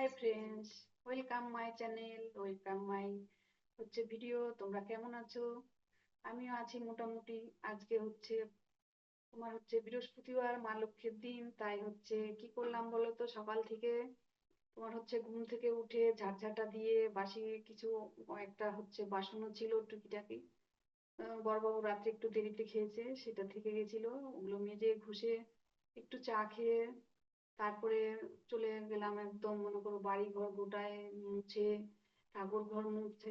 Hi friends welcome my channel welcome my হচ্ছে video তোমরা কেমন আছো? আমিও আছি মোটামুটি। আজকে হচ্ছে তোমার হচ্ছে বৃহস্পতিবার, মা লক্ষ্মীর দিন, তাই হচ্ছে কি করলাম বলো তো? সকাল থেকে তোমার হচ্ছে ঘুম থেকে উঠে ঝাড়ঝাঁটা দিয়ে বাসি কিছু একটা হচ্ছে বাসনও ছিল টুকিটাকি। বড়বাবু রাত্রে একটু দেরিতে খেয়েছে, সেটা থেকে গেছিল। ওগুলো মেজে ঘষে একটু চা খেয়ে তারপরে চলে গেলাম একদম, মনে করো বাড়ি ঘর গোটায় মুছে ঠাকুর ঘর মুছে।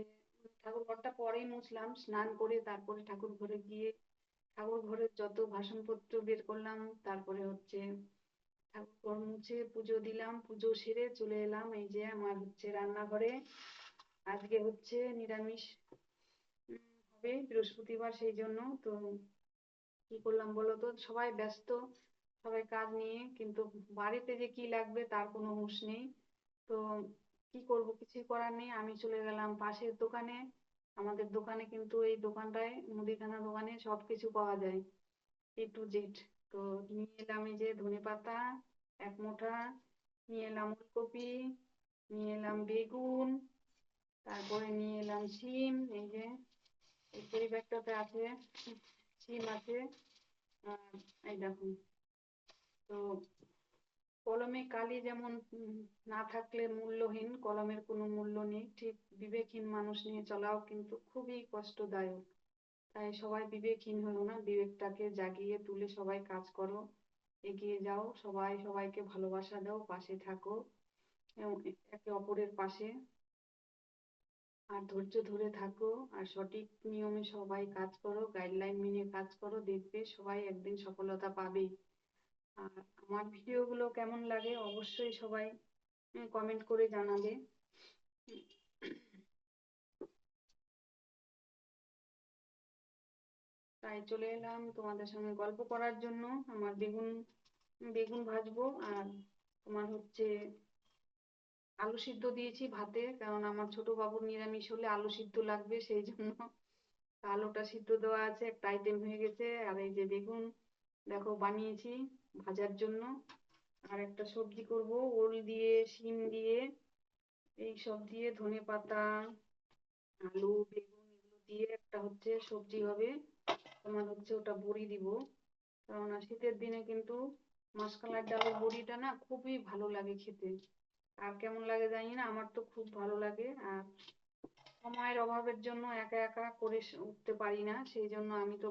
ঠাকুর ঘরটা পরেই মুছলাম, স্নান করে তারপরে ঠাকুর ঘরে গিয়ে ঠাকুর ঘরের যত বাসনপত্র বের করলাম, তারপরে হচ্ছে ঠাকুর ঘর মুছে পুজো দিলাম। পুজো সেরে চলে এলাম এই যে আমার হচ্ছে রান্নাঘরে। আজকে হচ্ছে নিরামিষ হবে বৃহস্পতিবার সেই জন্য। তো কি করলাম বলো তো? সবাই ব্যস্ত। সবাই কাজ নিয়ে, কিন্তু বাড়িতে যে কি লাগবে তার কোনো হুঁশ নেই। তো কি করব কিছুই করার নেই। আমি চলে গেলাম পাশের দোকানে। আমাদের দোকানে কিন্তু এই দোকানটায়, মুদিখানা দোকানে সব কিছু পাওয়া যায় এ টু জেড তো নিয়ে এলাম এই যে ধনে পাতা, এক মোটা নিয়ে এলাম ফুলকপি নিয়ে এলাম বেগুন, তারপরে নিয়ে এলাম শিম, এই যে এই পরিব্যাগটাতে আছে, শিম আছে, আর এই দেখুন। তো কলমে কালি যেমন না থাকলে মূল্যহীন, কলমের কোনো মূল্য নেই। ঠিক বিবেকহীন মানুষ নিয়ে চলাও কিন্তু খুবই কষ্টদায়ক। তাই সবাই বিবেকহীন হলো না, বিবেকটাকে জাগিয়ে তুলে সবাই কাজ করো, এগিয়ে যাও, সবাই সবাইকে ভালোবাসা দাও, পাশে থাকো একে অপরের পাশে। আর ধৈর্য ধরে থাকো, আর সঠিক নিয়মে সবাই কাজ করো গাইডলাইন মেনে কাজ করো, দেখবে সবাই একদিন সফলতা পাবেই। আর আমার ভিডিওগুলো কেমন লাগে অবশ্যই সবাই কমেন্ট করে জানাবে। তাই চলে এলাম তোমাদের সঙ্গে গল্প করার জন্য। আমার বেগুন বেগুন ভাজবো আর তোমার হচ্ছে আলু সিদ্ধ দিয়েছি ভাতে, কারণ আমার ছোট বাবুর নিরামিষ হলে আলু সিদ্ধ লাগবে, সেই জন্য আলুটা সিদ্ধ দেওয়া আছে, একটা আইটেম হয়ে গেছে। আর এই যে বেগুন দেখো বানিয়েছি ভাজার জন্য। আর একটা সবজি করব, ওল দিয়ে, শিম দিয়ে, এই সব দিয়ে ধনে পাতা, আলু, বেগুন এগুলো দিয়ে একটা হচ্ছে সবজি হবে। তোমার হচ্ছে ওটা বড়ি দিব। কারণ শীতের দিনে কিন্তু মাসকালার ডালের বড়িটা না খুবই ভালো লাগে খেতে। আর কেমন লাগে জানি না, আমার তো খুব ভালো লাগে। আর সময়ের অভাবের জন্য একা একা করে উঠতে পারি না, সেই জন্য আমি তো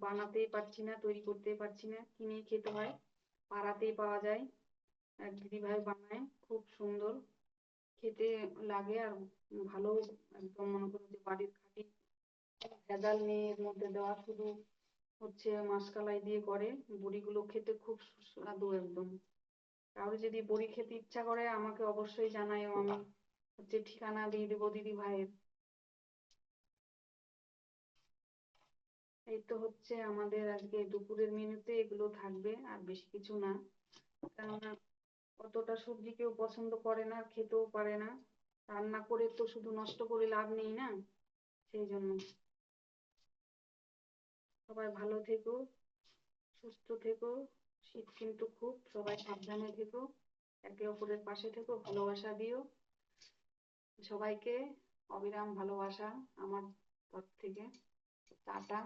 বানাতেই পারছি না, তৈরি করতেই পারছি না। কিনেই খেতে হয়? পাড়াতেই পাওয়া যায়। এক দিদিভাই বানায়, খুব সুন্দর। খেতে লাগে আর ভালো একদম মনে করো যে বাড়ির খাঁটি। ভেজাল নেই এর মধ্যে দেওয়া, শুধু হচ্ছে মাসকালাই দিয়ে করে। বড়িগুলো খেতে খুব সুস্বাদু একদম। কারও যদি বড়ি খেতে ইচ্ছা করে, আমাকে অবশ্যই জানাইও আমি হচ্ছে ঠিকানা দিয়ে দেবো দিদি ভাইয়ের এই তো হচ্ছে আমাদের আজকে দুপুরের মেনুতে এগুলো থাকবে, আর বেশি কিছু না। কেননা অতটা সবজি কেউ পছন্দ করে না, খেতেও পারে না। রান্না করে তো শুধু নষ্ট করে লাভ নেই না, সেই জন্য। সবাই ভালো থেকো, সুস্থ থেকো, শীত কিন্তু খুব, সবাই সাবধানে থেকো, একে অপরের পাশে থেকো, ভালোবাসা দিও। সবাইকে অবিরাম ভালোবাসা আমার তরফ থেকে। টাটা।